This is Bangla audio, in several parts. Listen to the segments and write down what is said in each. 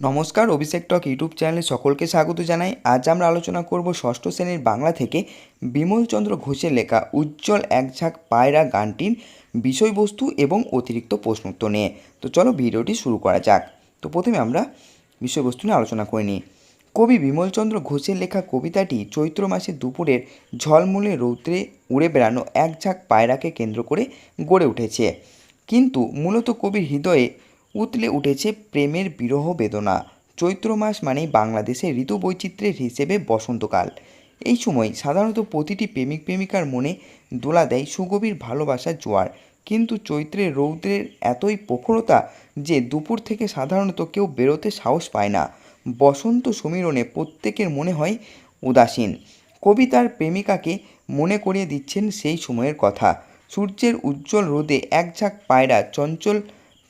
নমস্কার, অভিষেক টক ইউটিউব চ্যানেলে সকলকে স্বাগত জানাই। আজ আমরা আলোচনা করব ষষ্ঠ শ্রেণির বাংলা থেকে বিমলচন্দ্র ঘোষের লেখা উজ্জ্বল এক ঝাঁক পায়রা গানটির বিষয়বস্তু এবং অতিরিক্ত প্রশ্নোত্তর নিয়ে। তো চলো ভিডিওটি শুরু করা যাক। তো প্রথমে আমরা বিষয়বস্তু নিয়ে আলোচনা করে নিই। কবি বিমলচন্দ্র ঘোষের লেখা কবিতাটি চৈত্র মাসে দুপুরের ঝলমলে রৌদ্রে উড়ে বেড়ানো এক ঝাঁক পায়রাকে কেন্দ্র করে গড়ে উঠেছে। কিন্তু মূলত কবির হৃদয়ে উতলে উঠেছে প্রেমের বিরহ বেদনা। চৈত্র মাস মানেই বাংলাদেশের ঋতু বৈচিত্র্যের হিসেবে বসন্তকাল। এই সময় সাধারণত প্রতিটি প্রেমিক প্রেমিকার মনে দোলা দেয় সুগভীর ভালোবাসার জোয়ার। কিন্তু চৈত্রের রৌদ্রের এতই প্রখরতা যে দুপুর থেকে সাধারণত কেউ বেরোতে সাহস পায় না। বসন্ত সমীরণে প্রত্যেকের মনে হয় উদাসীন। কবি তার প্রেমিকাকে মনে করিয়ে দিচ্ছেন সেই সময়ের কথা। সূর্যের উজ্জ্বল রোদে এক ঝাঁক পায়রা চঞ্চল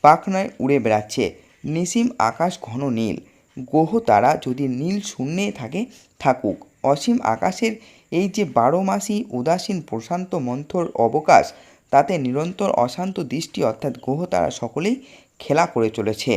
পাখনায় উড়ে বেড়াচ্ছে। নিসিম আকাশ ঘন নীল। গ্রহ তারা যদি নীল শূন্যে থাকে, থাকুক। অসীম আকাশের এই যে বারো মাসই উদাসীন প্রশান্ত মন্থর অবকাশ, তাতে নিরন্তর অশান্ত দৃষ্টি অর্থাৎ গ্রহ তারা সকলেই খেলা করে চলেছে।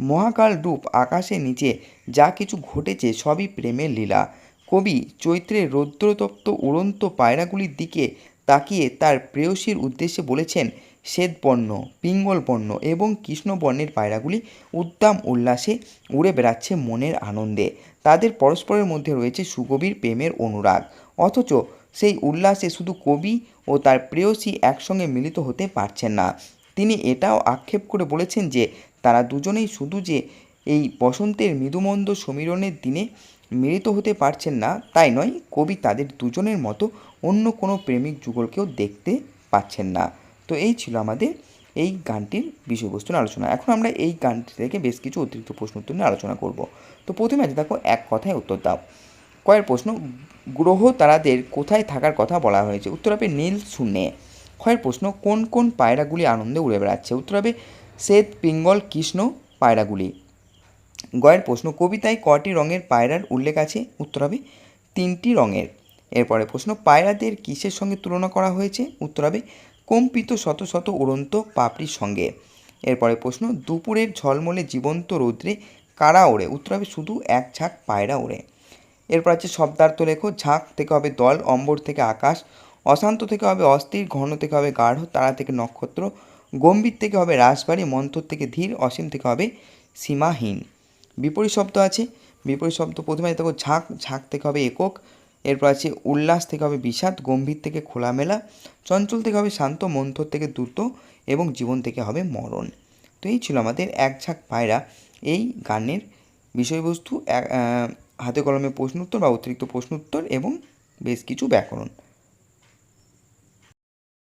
মহাকাল রূপ আকাশের নিচে যা কিছু ঘটেছে সবই প্রেমের লীলা। কবি চৈত্রের রৌদ্রতপ্ত উড়ন্ত পায়রাগুলির দিকে তাকিয়ে তার প্রেয়সীর উদ্দেশ্যে বলেছেন শ্বেতবর্ণ পিঙ্গলবর্ণ এবং কৃষ্ণবর্ণের পায়রাগুলি উদ্দাম উল্লাসে উড়ে বেড়াচ্ছে মনের আনন্দে। তাদের পরস্পরের মধ্যে রয়েছে সুগভীর প্রেমের অনুরাগ। অথচ সেই উল্লাসে শুধু কবি ও তার প্রেয়সী একসঙ্গে মিলিত হতে পারছেন না। তিনি এটাও আক্ষেপ করে বলেছেন যে, তারা দুজনেই শুধু যে এই বসন্তের মৃদুমন্দ সমীরণের দিনে মিলিত হতে পারছেন না, তাই নয়, কবি তাদের দুজনের মতো অন্য কোনো প্রেমিক যুগলকেও দেখতে পাচ্ছেন না। তো এই ছিল আমাদের এই গানটির বিষয়বস্তু নিয়ে আলোচনা। এখন আমরা এই গানটি থেকে বেশ কিছু অতিরিক্ত প্রশ্ন উত্তর নিয়ে আলোচনা করব। তো প্রথমে আছে দেখো, এক কথায় উত্তর দাও। কয়ের প্রশ্ন, গ্রহ তারাদের কোথায় থাকার কথা বলা হয়েছে? উত্তর হবে নীল শূন্যে। ক্ষয়ের প্রশ্ন, কোন কোন পায়রাগুলি আনন্দে উড়ে বেড়াচ্ছে? উত্তর হবে শ্বেত, পিঙ্গল, কৃষ্ণ পায়রাগুলি। গয়ের প্রশ্ন, কবিতায় কটি রঙের পায়রার উল্লেখ আছে? উত্তর হবে তিনটি রঙের। এরপরে প্রশ্ন, পায়রাদের কিসের সঙ্গে তুলনা করা হয়েছে? উত্তর হবে কম্পিত শত শত উড়ন্ত পাপড়ির সঙ্গে। এরপরে প্রশ্ন, দুপুরের ঝলমলে জীবন্ত রৌদ্রে কারা ওড়ে? উত্তর হবে শুধু এক ঝাঁক পায়রা ওড়ে। এরপর আছে শব্দার্থ লেখো, ঝাঁক থেকে হবে দল, অম্বর থেকে আকাশ, অশান্ত থেকে হবে অস্থির, ঘন থেকে হবে গাঢ়, তারা থেকে নক্ষত্র, গম্ভীর থেকে হবে রাসবাড়ি, মন্থর থেকে ধীর, অসীম থেকে হবে সীমাহীন। বিপরীত শব্দ আছে, বিপরীত শব্দ প্রথমে দেখো ঝাঁক ঝাঁক থেকে হবে একক এরপর আছে উল্লাস থেকে হবে বিষাদ, গম্ভীর থেকে খোলামেলা, চঞ্চল থেকে হবে শান্ত, মন্থর থেকে দ্রুত এবং জীবন থেকে হবে মরণ। তো এই ছিল আমাদের এক ঝাঁক পায়রা এই গানের বিষয়বস্তু। হাতে কলমে প্রশ্ন উত্তর বা অতিরিক্ত প্রশ্ন উত্তর এবং বেশ কিছু ব্যাকরণ।